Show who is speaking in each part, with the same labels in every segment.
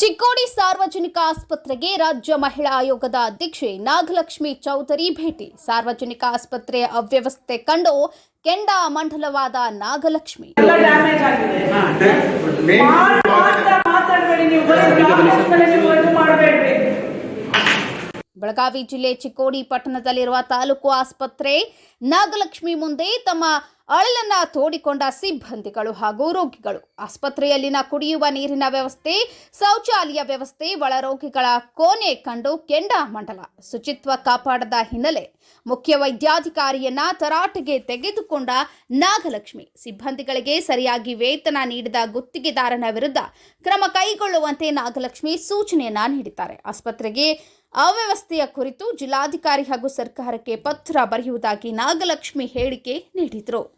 Speaker 1: ಚಿಕ್ಕೋಡಿ ಸಾರ್ವಜನಿಕ ಆಸ್ಪತ್ರೆಗೆ ರಾಜ್ಯ ಮಹಿಳಾ ಆಯೋಗದ ಅಧ್ಯಕ್ಷೆ ನಾಗಲಕ್ಷ್ಮಿ ಚೌಧರಿ ಭೇಟಿ. ಸಾರ್ವಜನಿಕ ಆಸ್ಪತ್ರೆಯ ಅವ್ಯವಸ್ಥೆ ಕಂಡು ಕೆಂಡ ಮಂಡಲವಾದ ನಾಗಲಕ್ಷ್ಮಿ. ಬೆಳಗಾವಿ ಜಿಲ್ಲೆ ಚಿಕ್ಕೋಡಿ ಪಟ್ಟಣದಲ್ಲಿರುವ ತಾಲೂಕು ಆಸ್ಪತ್ರೆ ನಾಗಲಕ್ಷ್ಮಿ ಮುಂದೆ ತಮ್ಮ ಅಳಲನ್ನ ತೋಡಿಕೊಂಡ ಸಿಬ್ಬಂದಿಗಳು ಹಾಗೂ ರೋಗಿಗಳು. ಆಸ್ಪತ್ರೆಯಲ್ಲಿನ ಕುಡಿಯುವ ನೀರಿನ ವ್ಯವಸ್ಥೆ, ಶೌಚಾಲಯ ವ್ಯವಸ್ಥೆ, ಒಳರೋಗಿಗಳ ಕೋಣೆ ಕಂಡು ಕೆಂಡ ಮಂಡಲ ಶುಚಿತ್ವ ಕಾಪಾಡದ ಹಿನ್ನೆಲೆ ಮುಖ್ಯ ವೈದ್ಯಾಧಿಕಾರಿಯನ್ನ ತರಾಟೆಗೆ ತೆಗೆದುಕೊಂಡ ನಾಗಲಕ್ಷ್ಮಿ ಸಿಬ್ಬಂದಿಗಳಿಗೆ ಸರಿಯಾಗಿ ವೇತನ ನೀಡಿದ ಗುತ್ತಿಗೆದಾರನ ವಿರುದ್ಧ ಕ್ರಮ ಕೈಗೊಳ್ಳುವಂತೆ ನಾಗಲಕ್ಷ್ಮಿ ಸೂಚನೆಯನ್ನ ನೀಡಿದ್ದಾರೆ. ಆಸ್ಪತ್ರೆಗೆ ಅವ್ಯವಸ್ಥೆಯ ಕುರಿತು ಜಿಲ್ಲಾಧಿಕಾರಿ ಹಾಗೂ ಸರ್ಕಾರಕ್ಕೆ ಪತ್ರ ಬರೆಯುವುದಾಗಿ ನಾಗಲಕ್ಷ್ಮಿ ಹೇಳಿಕೆ ನೀಡಿದರು.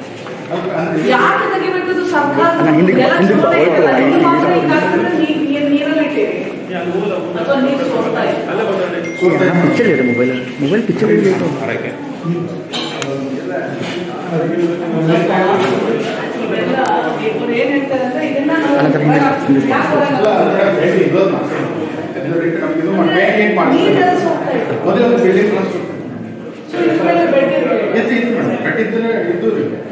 Speaker 2: ಮೊಬೈಲ್ ಮೊಬೈಲ್ ಪಿಕ್ಚರ್
Speaker 3: ಇತ್ತು. ಇತ್ತು ಮೇಡಮ್ ಬೆಟ್ ಇದ್ದರೆ ಇದ್ದು ರೀ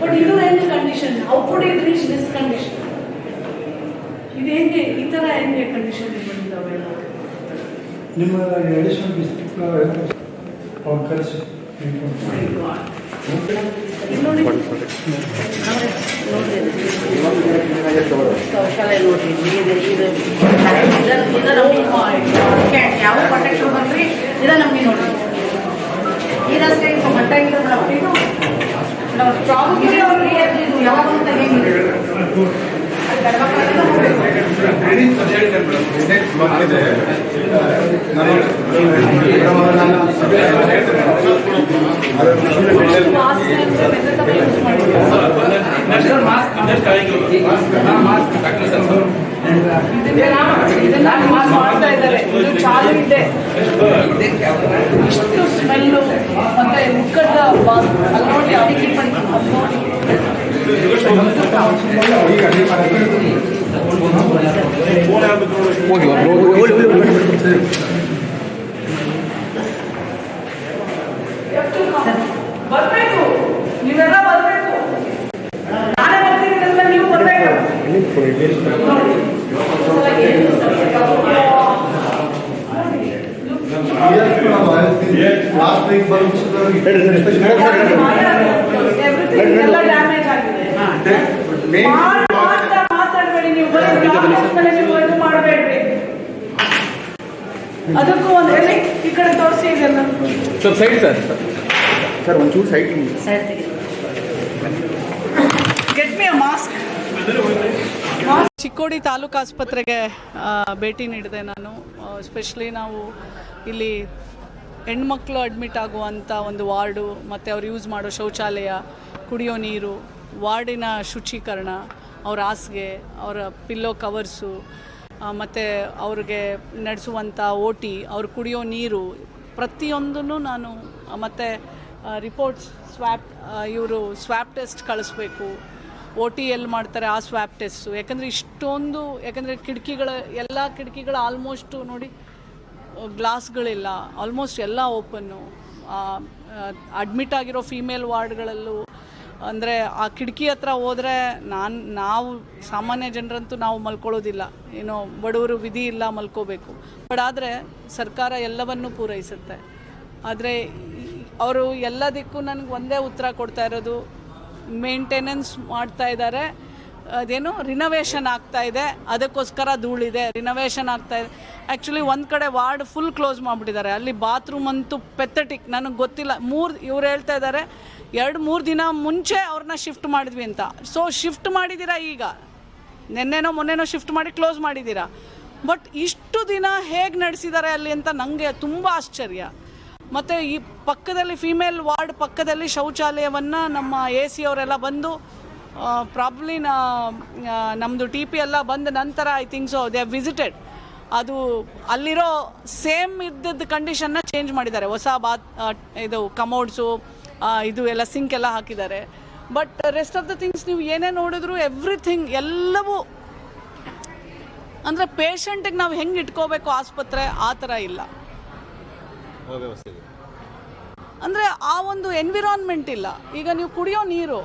Speaker 2: ಬಟ್ ಇದು ಹೆಂಗೆ condition output it reach this condition ಇದು ಹೆಂಗೆ ಈ ತರ ಹೆಂಗೆ ಕಂಡೀಷನ್ ಬಂದಿದ್ದಾವೆ.
Speaker 4: ನಿಮ್ಮ ಎಡಿಷನ್ ಡಿಸ್ಟ್ರಿಕ್ಟ್ ಅವ್ರು ಕಳಿಸಿ.
Speaker 2: ನೋಡಿ.
Speaker 5: ಶೌಚಾಲಯ ನೋಡ್ರಿ ನೀರು ಇದು ಇದು ನಮಗೆ ಯಾವ ಬಂದ್ರಿ? ಇದ ನಮಗೆ ನೋಡ್ರಿ ಇದಷ್ಟೇ ಇದು ಮಟ್ಟ ಇಲ್ಲ ಮೇಡಮ್ ಇದು ನಾವು ಪ್ರಾಬ್ಲಮ್ ಇದು ಯಾವಾಗ ತೆಗಿಂಗಿಲ್ಲ
Speaker 3: ಬಿಲ್ಡಿಂಗ್ ಸಬ್ಜೆಕ್ಟ್
Speaker 2: ಇದನ್ನ ಮಾಸ್ ಮಾಡ್ತಾ ಇದ್ದಾರೆ ಇದು ಚಾಲು ಇದೆ ಇಷ್ಟು ಸ್ಮೆಲ್ಲು ಮತ್ತೆ ವಾಸ- ಅಲ್ಲಿ ನೀವೆಲ್ಲ ಬರ್ಬೇಕು ನಾನೇ ಬರ್ತೀನಿ ನೀವು ಬರ್ಬೇಕು ನೋಡಿ.
Speaker 3: ಲಾಸ್ಟ್ ವೀಕ್
Speaker 2: Everything ಎಲ್ಲ ಡ್ಯಾಮೇಜ್ ಆಗಿದೆ ಮಾಡ್- ಮಾತ್ರ ಮಾತಾಡ್ಬೇಡಿ ನೀವು ಬರೀ documents ಮೇಲೆ ನೀವು ಅದಕ್ಕೂ ಒಂದು ಮಾಸ್ಕ್ ಚಿಕ್ಕೋಡಿ ತಾಲೂಕು ಆಸ್ಪತ್ರೆಗೆ ಭೇಟಿ ನೀಡಿದೆ ನಾನು. ಎಸ್ಪೆಷಲಿ ನಾವು ಇಲ್ಲಿ ಹೆಣ್ಮಕ್ಳು ಅಡ್ಮಿಟ್ ಆಗುವಂಥ ಒಂದು ವಾರ್ಡು, ಮತ್ತು ಅವ್ರು ಯೂಸ್ ಮಾಡೋ ಶೌಚಾಲಯ, ಕುಡಿಯೋ ನೀರು, ವಾರ್ಡಿನ ಶುಚೀಕರಣ, ಅವ್ರ ಹಾಸಿಗೆ, ಅವರ ಪಿಲ್ಲೋ ಕವರ್ಸು ಮತ್ತು ಅವ್ರಿಗೆ ನಡೆಸುವಂಥ ಓಟಿ ಅವ್ರು ಕುಡಿಯೋ ನೀರು, ಪ್ರತಿಯೊಂದನ್ನು ನಾನು ಮತ್ತು ರಿಪೋರ್ಟ್ಸ್ ಸ್ವ್ಯಾಪ್ ಇವರು ಸ್ವ್ಯಾಪ್ ಟೆಸ್ಟ್ ಕಳಿಸ್ಬೇಕು. ಓ ಟಿ ಎಲ್ಲಿ ಮಾಡ್ತಾರೆ ಆ ಸ್ವ್ಯಾಪ್ ಟೆಸ್ಟು ಯಾಕಂದರೆ ಇಷ್ಟೊಂದು, ಯಾಕಂದರೆ ಕಿಟಕಿಗಳ, ಎಲ್ಲ ಕಿಟಕಿಗಳು ಆಲ್ಮೋಸ್ಟು ನೋಡಿ ಗ್ಲಾಸ್ಗಳಿಲ್ಲ ಆಲ್ಮೋಸ್ಟ್ ಎಲ್ಲ ಓಪನ್ನು. ಅಡ್ಮಿಟ್ ಆಗಿರೋ ಫೀಮೇಲ್ ವಾರ್ಡ್ಗಳಲ್ಲೂ, ಅಂದರೆ ಆ ಕಿಟಕಿ ಹತ್ರ ಹೋದರೆ ನಾನು, ನಾವು ಸಾಮಾನ್ಯ ಜನರಂತೂ ನಾವು ಮಲ್ಕೊಳ್ಳೋದಿಲ್ಲ. ಏನೋ ಬಡವರು ವಿಧಿ ಇಲ್ಲ ಮಲ್ಕೋಬೇಕು. ಬಟ್ ಆದರೆ ಸರ್ಕಾರ ಎಲ್ಲವನ್ನೂ ಪೂರೈಸುತ್ತೆ. ಆದರೆ ಅವರು ಎಲ್ಲದಕ್ಕೂ ನನಗೆ ಒಂದೇ ಉತ್ತರ ಕೊಡ್ತಾ ಇರೋದು ಮೇಂಟೆನೆನ್ಸ್ ಮಾಡ್ತಾ ಇದ್ದಾರೆ. ಅದೇನು ರಿನೋವೇಷನ್ ಆಗ್ತಾ ಇದೆ, ಅದಕ್ಕೋಸ್ಕರ ಧೂಳಿದೆ ರಿನೋವೇಷನ್ ಆಗ್ತಾ ಇದೆ. ಆ್ಯಕ್ಚುಲಿ ಒಂದು ಕಡೆ ವಾರ್ಡ್ ಫುಲ್ ಕ್ಲೋಸ್ ಮಾಡಿಬಿಟ್ಟಿದ್ದಾರೆ. ಅಲ್ಲಿ ಬಾತ್ರೂಮ್ ಅಂತೂ ಪೆಥಟಿಕ್ ನನಗೆ ಗೊತ್ತಿಲ್ಲ. ಮೂರು, ಇವ್ರು ಹೇಳ್ತಾ ಇದ್ದಾರೆ, ಎರಡು, ಮೂರು ದಿನ ಮುಂಚೆ ಅವ್ರನ್ನ ಶಿಫ್ಟ್ ಮಾಡಿದ್ವಿ ಅಂತ. ಸೊ ಶಿಫ್ಟ್ ಮಾಡಿದ್ದೀರಾ ಈಗ? ನಿನ್ನೆನೋ ಮೊನ್ನೆನೋ ಶಿಫ್ಟ್ ಮಾಡಿ ಕ್ಲೋಸ್ ಮಾಡಿದ್ದೀರಾ? ಬಟ್ ಇಷ್ಟು ದಿನ ಹೇಗೆ ನಡೆಸಿದ್ದಾರೆ ಅಲ್ಲಿ ಅಂತ ನನಗೆ ತುಂಬ ಆಶ್ಚರ್ಯ. ಮತ್ತು ಈ ಪಕ್ಕದಲ್ಲಿ ಫಿಮೇಲ್ ವಾರ್ಡ್ ಪಕ್ಕದಲ್ಲಿ ಶೌಚಾಲಯವನ್ನು ನಮ್ಮ ಎ ಸಿ ಅವರೆಲ್ಲ ಬಂದು ಪ್ರಾಬ್ಲಿ ನಮ್ಮದು ಟಿ ಪಿ ಎಲ್ಲ ಬಂದ ನಂತರ I think so they visited ಅದು ಅಲ್ಲಿರೋ ಸೇಮ್ ಇದ್ದದ್ದು ಕಂಡೀಷನ್ನ ಚೇಂಜ್ ಮಾಡಿದ್ದಾರೆ. ಹೊಸ ಬಾತ್ ಇದು ಕಮೋಡ್ಸು ಇದು ಎಲ್ಲ ಸಿಂಕ್ ಎಲ್ಲ ಹಾಕಿದ್ದಾರೆ. But rest of the things ನೀವು ಏನೇ ನೋಡಿದ್ರು ಎವ್ರಿಥಿಂಗ್ ಎಲ್ಲವೂ ಅಂದರೆ ಪೇಷಂಟಿಗೆ ನಾವು ಹೆಂಗೆ ಇಟ್ಕೋಬೇಕು ಆಸ್ಪತ್ರೆ ಆ ಥರ ಇಲ್ಲ. ಅಂದರೆ ಆ ಒಂದು ಎನ್ವಿರಾನ್ಮೆಂಟ್ ಇಲ್ಲ. ಈಗ ನೀವು ಕುಡಿಯೋ ನೀರು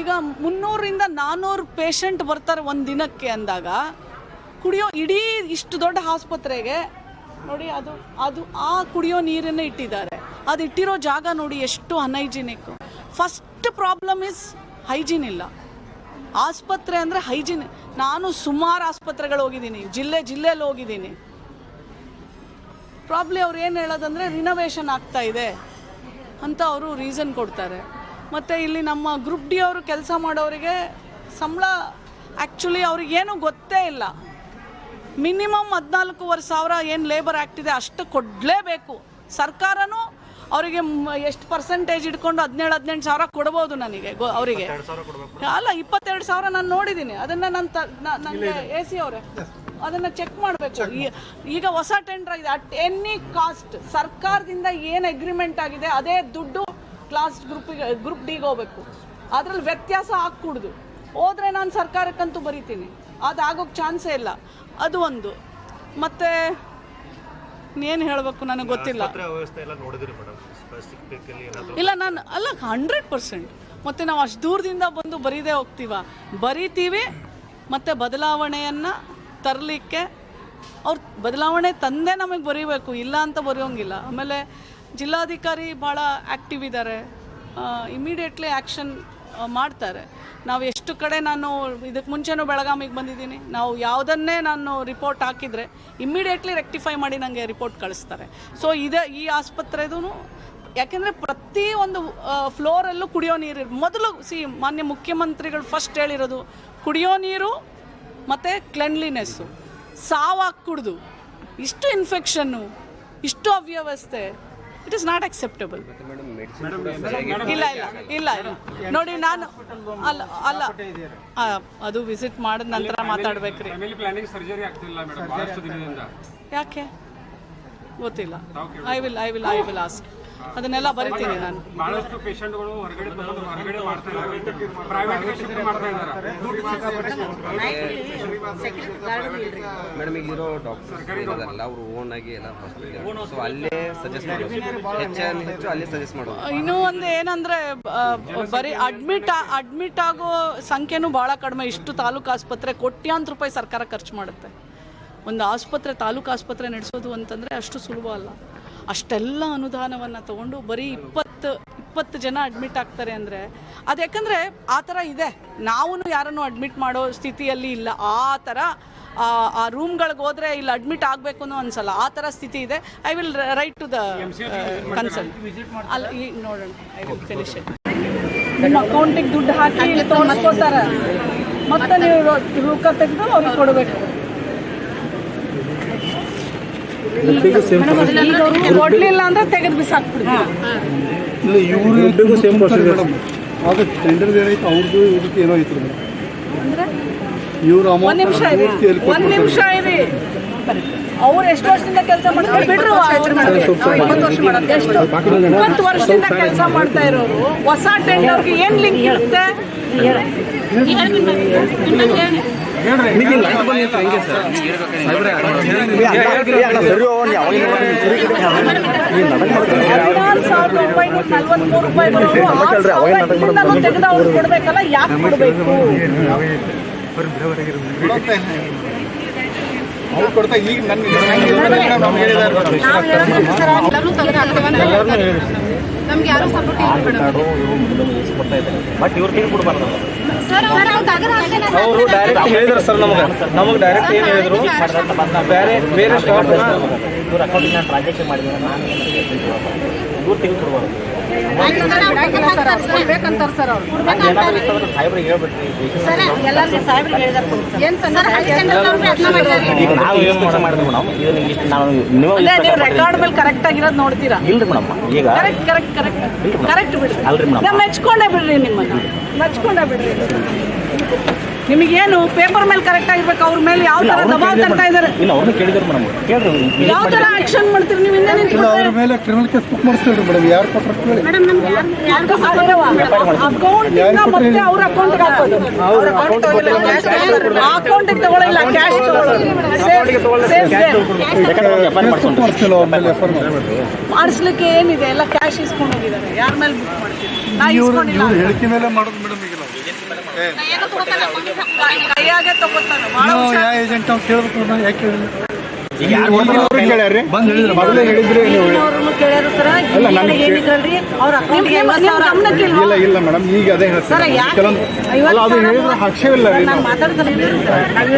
Speaker 2: ಈಗ ಮುನ್ನೂರಿಂದ ನಾನ್ನೂರು ಪೇಷಂಟ್ ಬರ್ತಾರೆ ಒಂದು ದಿನಕ್ಕೆ ಅಂದಾಗ ಕುಡಿಯೋ ಇಡೀ ಇಷ್ಟು ದೊಡ್ಡ ಆಸ್ಪತ್ರೆಗೆ ನೋಡಿ ಅದು ಅದು ಆ ಕುಡಿಯೋ ನೀರನ್ನು ಇಟ್ಟಿದ್ದಾರೆ. ಅದು ಇಟ್ಟಿರೋ ಜಾಗ ನೋಡಿ ಎಷ್ಟು unhygienic first problem is hygiene ಇಲ್ಲ. ಆಸ್ಪತ್ರೆ ಅಂದರೆ ಹೈಜೀನ್ ನಾನು ಸುಮಾರು ಆಸ್ಪತ್ರೆಗಳು ಹೋಗಿದ್ದೀನಿ, ಜಿಲ್ಲೆ ಜಿಲ್ಲೆಯಲ್ಲಿ ಹೋಗಿದ್ದೀನಿ. ಪ್ರಾಬ್ಲಿ ಅವ್ರು ಏನು ಹೇಳೋದಂದರೆ ರಿನೋವೇಷನ್ ಆಗ್ತಾ ಇದೆ ಅಂತ ಅವರು ರೀಸನ್ ಕೊಡ್ತಾರೆ. ಮತ್ತು ಇಲ್ಲಿ ನಮ್ಮ ಗ್ರೂಪ್ ಡಿ ಅವರು ಕೆಲಸ ಮಾಡೋರಿಗೆ ಸಂಬಳ ಆ್ಯಕ್ಚುಲಿ ಅವ್ರಿಗೇನು ಗೊತ್ತೇ ಇಲ್ಲ. ಮಿನಿಮಮ್ ಹದಿನಾಲ್ಕೂವರೆ ಸಾವಿರ ಏನು ಲೇಬರ್ ಆ್ಯಕ್ಟ್ ಇದೆ ಅಷ್ಟು ಕೊಡಲೇಬೇಕು. ಸರ್ಕಾರನೂ ಅವರಿಗೆ ಎಷ್ಟು ಪರ್ಸೆಂಟೇಜ್ ಇಟ್ಕೊಂಡು ಹದಿನೇಳು ಹದಿನೆಂಟು ಸಾವಿರ ಕೊಡ್ಬೋದು ನನಗೆ ಗೊ ಅವರಿಗೆ. ಅಲ್ಲ ಇಪ್ಪತ್ತೆರಡು ಸಾವಿರ ನಾನು ನೋಡಿದ್ದೀನಿ ಅದನ್ನು ನನ್ನ ತ ನನಗೆ ಎ ಸಿ ಅವರೇ. ಅದನ್ನು ಚೆಕ್ ಮಾಡಬೇಕು. ಈಗ ಹೊಸ ಟೆಂಡರ್ ಆಗಿದೆ. ಅಟ್ ಎನಿ ಕಾಸ್ಟ್ ಸರ್ಕಾರದಿಂದ ಏನು ಅಗ್ರಿಮೆಂಟ್ ಆಗಿದೆ ಅದೇ ದುಡ್ಡು ಕ್ಲಾಸ್ ಗ್ರೂಪಿಗೆ ಗ್ರೂಪ್ ಡಿಗೆ ಹೋಗ್ಬೇಕು. ಅದರಲ್ಲಿ ವ್ಯತ್ಯಾಸ ಹಾಕ್ಕೂಡ್ದು ಹೋದರೆ ನಾನು ಸರ್ಕಾರಕ್ಕಂತೂ ಬರಿತೀನಿ. ಅದು ಆಗೋಕೆ ಚಾನ್ಸೇ ಇಲ್ಲ. ಅದು ಒಂದು. ಮತ್ತು ಏನು ಹೇಳಬೇಕು ನನಗೆ ಗೊತ್ತಿಲ್ಲ. ಇಲ್ಲ ನಾನು ಅಲ್ಲ ಹಂಡ್ರೆಡ್ ಪರ್ಸೆಂಟ್ ಮತ್ತು ನಾವು ಅಷ್ಟು ದೂರದಿಂದ ಬಂದು ಬರೀದೇ ಹೋಗ್ತೀವ. ಬರೀತೀವಿ ಮತ್ತು ಬದಲಾವಣೆಯನ್ನು ತರಲಿಕ್ಕೆ ಅವ್ರು ಬದಲಾವಣೆ ತಂದೆ ನಮಗೆ ಬರೀಬೇಕು. ಇಲ್ಲ ಅಂತ ಬರೆಯೋಂಗಿಲ್ಲ. ಆಮೇಲೆ ಜಿಲ್ಲಾಧಿಕಾರಿ ಭಾಳ ಆ್ಯಕ್ಟಿವ್ ಇದ್ದಾರೆ ಇಮಿಡಿಯೇಟ್ಲಿ ಆ್ಯಕ್ಷನ್ ಮಾಡ್ತಾರೆ. ನಾವು ಎಷ್ಟು ಕಡೆ ನಾನು ಇದಕ್ಕೆ ಮುಂಚೆನೂ ಬೆಳಗಾಮಿಗೆ ಬಂದಿದ್ದೀನಿ. ನಾವು ಯಾವುದನ್ನೇ ನಾನು ರಿಪೋರ್ಟ್ ಹಾಕಿದರೆ ಇಮ್ಮಿಡಿಯೇಟ್ಲಿ ರೆಕ್ಟಿಫೈ ಮಾಡಿ ನನಗೆ ರಿಪೋರ್ಟ್ ಕಳಿಸ್ತಾರೆ. ಸೊ ಇದೆ ಈ ಆಸ್ಪತ್ರೆದೂ ಯಾಕೆಂದರೆ ಪ್ರತಿ ಒಂದು ಫ್ಲೋರಲ್ಲೂ ಕುಡಿಯೋ ನೀರು ಮೊದಲು ಸಿ ಮಾನ್ಯ ಮುಖ್ಯಮಂತ್ರಿಗಳು ಫಸ್ಟ್ ಹೇಳಿರೋದು ಕುಡಿಯೋ ನೀರು ಮತ್ತು ಕ್ಲೆನ್ಲಿನೆಸ್ಸು ಸಾವಾಗಿ ಕುಡ್ದು, ಇಷ್ಟು ಇನ್ಫೆಕ್ಷನ್ನು ಇಷ್ಟು ಅವ್ಯವಸ್ಥೆ ಇಟ್ ಇಸ್ ನಾಟ್ ಅಕ್ಸೆಪ್ಟಬಲ್ ಇಲ್ಲ ಇಲ್ಲ ಇಲ್ಲ ಇಲ್ಲ. ನೋಡಿ ನಾನು ಅಲ್ಲ ಅಲ್ಲ. ಅದು ವಿಸಿಟ್ ಮಾಡಿದ ನಂತರ ಮಾತಾಡ್ಬೇಕ್ರಿ.
Speaker 3: ಫ್ಯಾಮಿಲಿ ಪ್ಲಾನಿಂಗ್ ಸರ್ಜರಿ ಆಗ್ತಿಲ್ಲ ಮೇಡಮ್ ಬಹಳಷ್ಟು ದಿನದಿಂದ.
Speaker 2: ಯಾಕೆ? ಗೊತ್ತಿಲ್ಲ. I will I will I will ask ಅದನ್ನೆಲ್ಲ ಬರಿತೀನಿ ನಾನು.
Speaker 3: ಬಹಳಷ್ಟು ಪೇಷಂಟ್ಗಳು ಹೊರಗಡೆ ತಗೊಂಡು ಹೊರಗಡೆ ಮಾಡ್ತಾ ಇದ್ದಾರೆ. ಪ್ರೈವೇಟ್ ಶಿಫ್ಟ್ ಮಾಡ್ತಾ ಇದ್ದಾರೆ.
Speaker 6: ಮೇಡಮ್ ಇಲ್ಲಿರೋ ಡಾಕ್ಟರ್ ಇರೋದಲ್ಲ ಅವರು ಓನ್ ಆಗಿ ಎಲ್ಲ ಹಾಸ್ಪಿಟಲ್ ಸೊ ಅಲ್ಲೇ ಸಜೆಸ್ಟ್ ಮಾಡೋದು. ಹೆಚ್ಚು ಹೆಚ್ಚು ಅಲ್ಲೇ ಸಜೆಸ್ಟ್ ಮಾಡೋದು.
Speaker 2: ಇನ್ನೂ ಒಂದು ಏನಂದ್ರೆ ಬರೀ ಅಡ್ಮಿಟ್ ಅಡ್ಮಿಟ್ ಆಗೋ ಸಂಖ್ಯೆನೂ ಭಾಳ ಕಡಿಮೆ. ಇಷ್ಟು ತಾಲೂಕು ಆಸ್ಪತ್ರೆ ಕೋಟ್ಯಾಂತರ ರೂಪಾಯಿ ಸರ್ಕಾರ ಖರ್ಚು ಮಾಡುತ್ತೆ. ಒಂದು ಆಸ್ಪತ್ರೆ ತಾಲೂಕು ಆಸ್ಪತ್ರೆ ನಡೆಸೋದು ಅಂತಂದ್ರೆ ಅಷ್ಟು ಸುಲಭ ಅಲ್ಲ. ಅಷ್ಟೆಲ್ಲ ಅನುದಾನವನ್ನು ತಗೊಂಡು ಬರೀ ಇಪ್ಪತ್ತು ಇಪ್ಪತ್ತು ಜನ ಅಡ್ಮಿಟ್ ಆಗ್ತಾರೆ ಅಂದರೆ ಅದು ಯಾಕಂದರೆ ಆ ಥರ ಇದೆ. ನಾವು ಯಾರನ್ನು ಅಡ್ಮಿಟ್ ಮಾಡೋ ಸ್ಥಿತಿಯಲ್ಲಿ ಇಲ್ಲ. ಆ ಥರ ಆ ರೂಮ್ಗಳಿಗೆ ಹೋದ್ರೆ ಇಲ್ಲಿ ಅಡ್ಮಿಟ್ ಆಗಬೇಕು ಅನ್ನೋ ಅನ್ಸಲ್ಲ ಆ ಥರ ಸ್ಥಿತಿ ಇದೆ. I will write to the consul ಅಲ್ಲ ನೋಡೋಣ. ಐ ವಿಲ್ ಫಿನಿಶ್ ಇಟ್ ನಿಮ್ಮ ಅಕೌಂಟಿಗೆ ದುಡ್ಡು ಹಾಕಿ ತಗೊಂಡು ಮತ್ತೆ ನೀವು ರೊಕ್ಕ ತೆಗೆದು ಅವ್ರಿಗೆ ಕೊಡಬೇಕು ಈಗ ಅವ್ರು ಕೊಡ್ಲಿಲ್ಲ ಅಂದ್ರೆ ತೆಗೆದು ಬಿಸಾಕ್ಬಿಡ್ತೀವಿ.
Speaker 4: ಇಲ್ಲ ಇವರು ಸೇಮ್ ಪ್ರೊಸೀಜರ್ ಅದು ಟೆಂಡರ್ ಏನೈತೆ ಅವ್ರದ್ದು ಇದಕ್ಕೆ ಏನೋ ಐತ್ರಿ ಇವ್ರ
Speaker 2: ಒಂದ್ ನಿಮಿಷ ಒಂದು ನಿಮಿಷ ಇದೆ ಅವ್ರು ಎಷ್ಟು ವರ್ಷದಿಂದ ಕೆಲಸ ಮಾಡ್ತಾರೆ? ಬಿಡ್ರು ಎಷ್ಟು ಇಪ್ಪತ್ತು ವರ್ಷದಿಂದ ಕೆಲಸ ಮಾಡ್ತಾ ಇರೋರು. ಹೊಸ ಟೆಂಡರ್ಗೆ ಏನು ಲಿಂಕ್ ಇರುತ್ತೆ? ನಲ್ವತ್ಮೂರು ತೆಗೆದು ಅವ್ರು ಕೊಡ್ಬೇಕಲ್ಲ ಯಾಕೆ ಕೊಡಬೇಕು?
Speaker 4: ಅವ್ರು ಕೊಡ್ತಾ ಈಗ ನನ್ನ ನಮ್ಗೆ
Speaker 5: ಯಾರು ಸಪೋರ್ಟ್ ಇಲ್ಲ
Speaker 7: ಬಟ್ ಇವ್ರ ಕೈ ಕೊಡಬಾರ್ದು
Speaker 4: ಅವರು ಡೈರೆಕ್ಟ್ ಹೇಳಿದ್ರು ಸರ್ ನಮಗೆ. ನಮಗೆ ಡೈರೆಕ್ಟ್ ಏನು ಹೇಳಿದ್ರು? ಬೇರೆ ಬೇರೆ ಸ್ಟಾಫ್
Speaker 7: ಇವ್ರ ಅಕೌಂಟಿಗೆ ನಾನು ಟ್ರಾನ್ಸಾಕ್ಷನ್ ಮಾಡಿದ್ರೆ ನಾನು ಇವ್ರು ತೆಗೆದು ಕೊಡ್ಬಾರ್ದು
Speaker 5: ಬೇಕಂತಾರ ಸರ್ ಹೇಳಿದಾರೆ ಏನ್
Speaker 7: ನಾವು ನಾವು
Speaker 2: ರೆಕಾರ್ಡ್ ಮೇಲೆ ಕರೆಕ್ಟ್ ಆಗಿರೋದು ನೋಡ್ತೀರಾ ಕರೆಕ್ಟ್ ಕರೆಕ್ಟ್ ಕರೆಕ್ಟ್ ಕರೆಕ್ಟ್ ಬಿಡ್ರಿ ಮೆಚ್ಕೊಂಡೇ ಬಿಡ್ರಿ ನಿಮ್ಮನ್ನ ಮೆಚ್ಕೊಂಡೇ ಬಿಡ್ರಿ ನಿಮಗೇನು ಪೇಪರ್ ಮೇಲೆ ಕರೆಕ್ಟ್ ಆಗಿರ್ಬೇಕು? ಅವ್ರ ಮೇಲೆ ಯಾವ ತರ ದಬಾವ್ ತರ್ತಾ ಇದಾರೆ
Speaker 7: ಇಲ್ಲ ಅವ್ರನ್ನ ಕೇಳಿದ್ರು ಮೇಡಮ್. ಕೇಳಿದ್ರು
Speaker 2: ಯಾವ ತರ ಆಕ್ಷನ್ ಮಾಡ್ತೀರಿ? ನೀವು ಹಿಂದೆ
Speaker 4: ಇಲ್ಲ
Speaker 2: ನಿಂತ್ಕೊಂಡ್ರೆ
Speaker 4: ಅವ್ರ ಮೇಲೆ ಕ್ರಿಮಿನಲ್ ಕೇಸ್ ಬುಕ್ ಮಾಡಿಸ್ತೀವಿ ಮೇಡಮ್. ಯಾರು ಕೊಟ್ಟರು ಕೇಳಿ.
Speaker 2: ಅಕೌಂಟ್ ಮತ್ತೆ ಅವ್ರ ಅಕೌಂಟ್ ಹಾಕೋದು. ಅಕೌಂಟಿಗೆ ತಗೊಳ್ಳಿಲ್ಲ ಕ್ಯಾಶ್
Speaker 4: ಅವ್ರ ಮೇಲೆ ಎಫ್ ಐ ಆರ್
Speaker 2: ಮಾಡಿಸ್ಲಿಕ್ಕೆ ಏನಿದೆ? ಎಲ್ಲ ಕ್ಯಾಶ್ ಇಸ್ಕೊಂಡು ಹೋಗಿದ್ದಾರೆ ಯಾರ ಮೇಲೆ ಬುಕ್ ಮಾಡ್ತೀವಿ ನಾ ಇಸ್ಕೊಂಡಿಲ್ಲ.
Speaker 4: ಹೇಳಿಕೆ ಮೇಲೆ ಮಾಡೋದು ಮೇಡಮ್ ಈಗ ನಾವು
Speaker 2: ಕೈಯಾಗೆ ತಗೋತಾನೆ
Speaker 4: ನಾವು. ಯಾವ ಏಜೆಂಟ್ ಅಂತ ಕೇಳ್ಬೇಕು ನಾವು ಯಾಕೆ ಹೇಳಿಲ್ಲ ನೀವು. ಇಲ್ಲ ಇಲ್ಲ ಮೇಡಮ್ ಈಗ ಅದೇ ನಾವು
Speaker 5: ನಾವು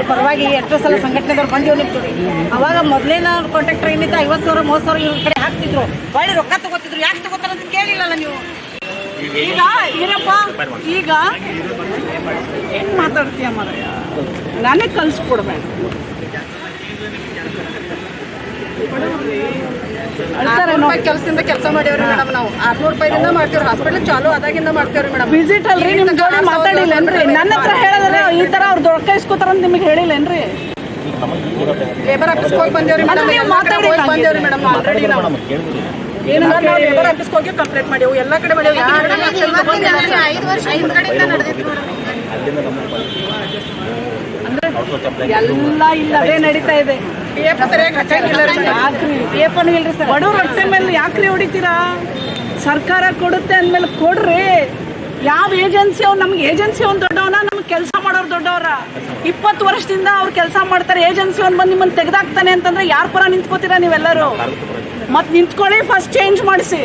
Speaker 5: ಪರವಾಗಿ ಎಷ್ಟೋ ಸಲ ಸಂಘಟನೆದವ್ರು ಬಂದಿವ್ ನಿಂತೀವಿ ಅವಾಗ ಮೊದಲೇನ ಕಾಂಟ್ರಾಕ್ಟರ್ ಏನಿತ್ತು ಐವತ್ತು ಸಾವಿರ ಮೂವತ್ತು ಸಾವಿರ ಇವ್ರ ಕಡೆ ಹಾಕ್ತಿದ್ರು. ಒಳ್ಳೆ ರೊಕ್ಕ ತಗೋತಿದ್ರು. ಯಾಕೆ ತಗೋತಾರ ಅಂತ ಕೇಳಿಲ್ಲಲ್ಲ ನೀವು?
Speaker 2: ಈಗ ಏನಪ್ಪ ಈಗ ಏನ್ ಮಾತಾಡ್ತೀಯ ಮರಯ್ಯ ನಾನೇ ಕಲಿಸ್ಕೊಡ್ಬೇಡ
Speaker 5: ಕೆಲಸದಿಂದ ಕೆಲಸ ಮಾಡೇವ್ರಿ ಮೇಡಮ್ ನಾವು. ಆರ್ನೂರು ರೂಪಾಯಿಂದ ಮಾಡ್ತೀವಿ ಹಾಸ್ಪಿಟಲ್ ಚಾಲು ಆದಾಗಿಂದ ಮಾಡ್ತೇವ್ರಿ ಮೇಡಮ್.
Speaker 2: ವಿಸಿಟ್ ಅಲ್ರಿ ನಿಮ್ ಜೋಡಿ ಮಾತಾಡಿಲ್ಲೇನ್ರಿ ನನ್ನ ಹತ್ರ ಹೇಳಿದ್ರೆ ಈ ತರ ಅವ್ರು ದೊಡ್ಡ ಇಸ್ಕೋತಾರ ಅಂತ ನಿಮಗೆ ಹೇಳಿಲ್ಲೇನ್ರಿ
Speaker 5: ಲೇಬರ್ ಆಫೀಸ್ಗೆ ಹೋಗಿ ಬಂದೇವ್ರಿ ಮೇಡಮ್.
Speaker 2: ಮಾತಾಡಿ
Speaker 5: ಹೋಗಿ ಬಂದೇವ್ರಿ ಮೇಡಮ್. ಆಲ್ರೆಡಿ ನಾವು.
Speaker 2: ಕಂಪ್ಲೇಂಟ್ ಮಾಡಿ. ಎಲ್ಲ ಕಡೆ ಎಲ್ಲ ಇಲ್ಲ ಅದೇ ನಡೀತಾ ಇದೆ. ಯಾಕ್ರಿ?
Speaker 5: ಏಪನು ಇಲ್ರಿ ಸರ್.
Speaker 2: ಬಡವ್ರ ಹೊಟ್ಟೆ ಮೇಲೆ ಯಾಕ್ರಿ ಹೊಡಿತೀರಾ? ಸರ್ಕಾರ ಕೊಡುತ್ತೆ ಅಂದ್ಮೇಲೆ ಕೊಡ್ರಿ. ಯಾವ ಏಜೆನ್ಸಿ ಅವ್ರು ನಮ್ಗೆ ಏಜೆನ್ಸಿ ಅವ್ನು ದೊಡ್ಡವನ ನಮ್ಗೆ ಕೆಲಸ ಮಾಡೋರು ದೊಡ್ಡವರ. ಇಪ್ಪತ್ತು ವರ್ಷದಿಂದ ಅವ್ರು ಕೆಲಸ ಮಾಡ್ತಾರೆ. ಏಜೆನ್ಸಿ ಅವ್ನು ಬಂದು ನಿಮ್ಮನ್ನು ತೆಗೆದಾಕ್ತಾನೆ ಅಂತಂದ್ರೆ ಯಾರ ಪರ ನಿಂತ್ಕೋತೀರಾ ನೀವೆಲ್ಲರೂ? ಮತ್ತೆ ನಿಂತ್ಕೊಳ್ಳಿ ಫಸ್ಟ್ ಚೇಂಜ್ ಮಾಡಿಸಿ.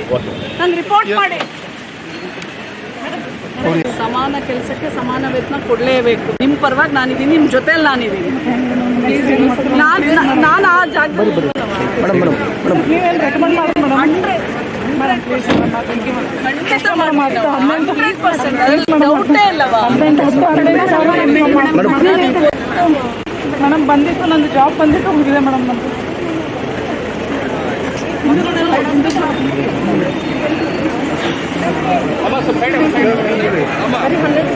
Speaker 2: ನಂಗೆ ರಿಪೋರ್ಟ್ ಮಾಡಿ. ಸಮಾನ ಕೆಲಸಕ್ಕೆ ಸಮಾನ ವೇತನ ಕೊಡಲೇಬೇಕು. ನಿಮ್ಮ ಪರವಾಗಿ ನಾನಿದ್ದೀನಿ ನಿಮ್ಮ ಜೊತೆಲಿ ನಾನಿದ್ದೀನಿ. ನಾನು ನಾನು ಆ ಜಾಗದಲ್ಲಿ ಬಂದಿತ್ತು ನಂದು ಜಾಬ್ ಮೇಡಮ್ ಮುಗಿದೆ ಮೇಡಮ್ ಪರ್ಸೆಂಟ್ ಡೌಟೇ ಇಲ್ಲವಾ ಮೇಡಮ್ ಬಂದಿತ್ತು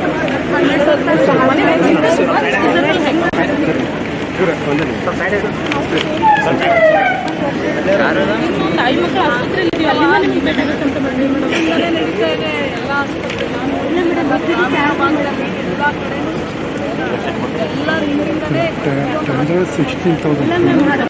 Speaker 2: ನಂದು ಜಾಬ್ ಬಂದಿತ್ತು ಹೋಗಿದೆ ಮೇಡಮ್ ನಂದು
Speaker 4: ಸಿಕ್ಸ್ಟೀನ್ ತೌಸಂಡ್